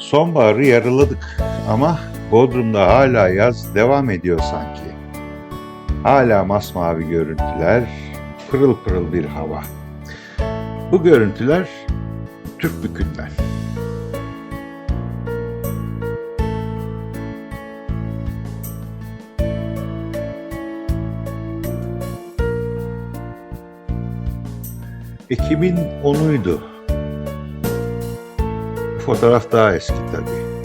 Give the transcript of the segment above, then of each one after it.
Sonbaharı yarıladık ama Bodrum'da hala yaz devam ediyor sanki. Hala masmavi görüntüler, pırıl pırıl bir hava. Bu görüntüler Türk Bükü'nden. Ekim'in 10'uydu. Fotoğraf daha eski tabii.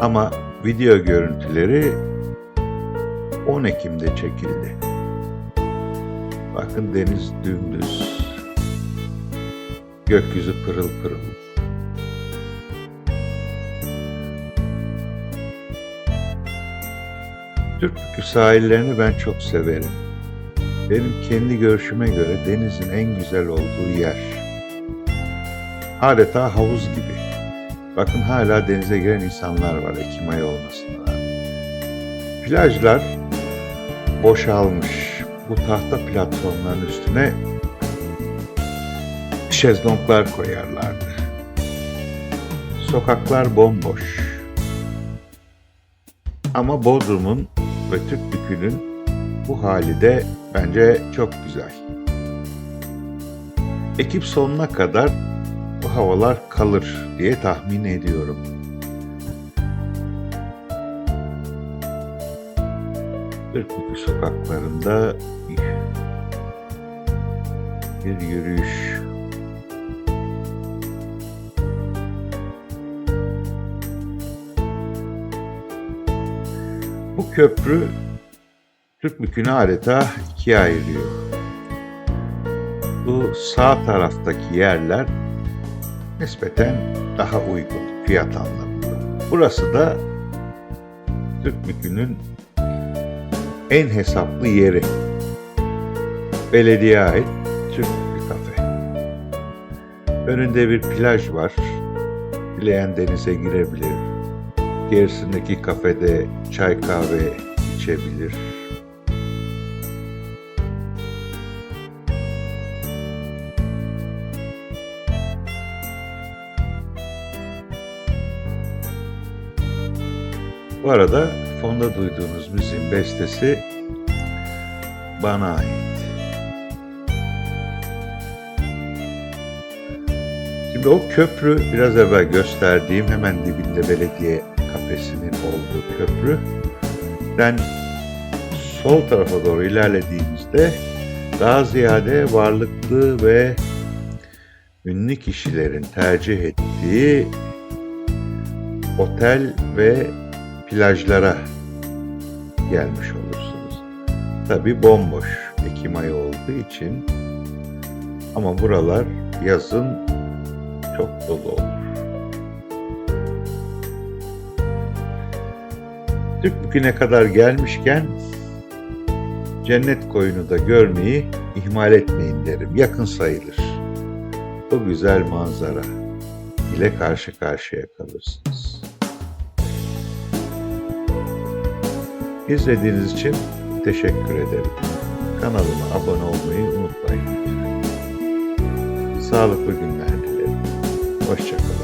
Ama video görüntüleri 10 Ekim'de çekildi. Bakın deniz dümdüz. Gökyüzü pırıl pırıl. Türkbükü sahillerini ben çok severim. Benim kendi görüşüme göre denizin en güzel olduğu yer. Adeta havuz gibi. Bakın hala denize giren insanlar var Ekim ayı olmasına rağmen. Plajlar boşalmış. Bu tahta platformların üstüne şezlonglar koyarlardı. Sokaklar bomboş. Ama Bodrum'un ve Türkbükü'nün bu hali de bence çok güzel. Ekip sonuna kadar bu havalar kalır diye tahmin ediyorum. Türkbükü sokaklarında bir yürüyüş. Bu köprü Türkbükü'nü adeta ikiye ayırıyor. Bu sağ taraftaki yerler nispeten daha uygun fiyat anlamında. Burası da Türkbükü'nün en hesaplı yeri. Belediye ait Türkbükü kafe. Önünde bir plaj var. Dileyen denize girebilir. Gerisindeki kafede çay kahve içebilir. Bu arada fonda duyduğunuz müziğin bestesi bana ait. Şimdi o köprü biraz evvel gösterdiğim hemen dibinde belediye kafesinin olduğu köprüden sol tarafa doğru ilerlediğimizde daha ziyade varlıklı ve ünlü kişilerin tercih ettiği otel ve plajlara gelmiş olursunuz. Tabi bomboş Ekim ayı olduğu için ama buralar yazın çok dolu olur. Türkbükü'ne kadar gelmişken cennet koyunu da görmeyi ihmal etmeyin derim. Yakın sayılır. Bu güzel manzara ile karşı karşıya kalırsınız. İzlediğiniz için teşekkür ederim. Kanalıma abone olmayı unutmayın. Sağlıklı günler dilerim. Hoşçakalın.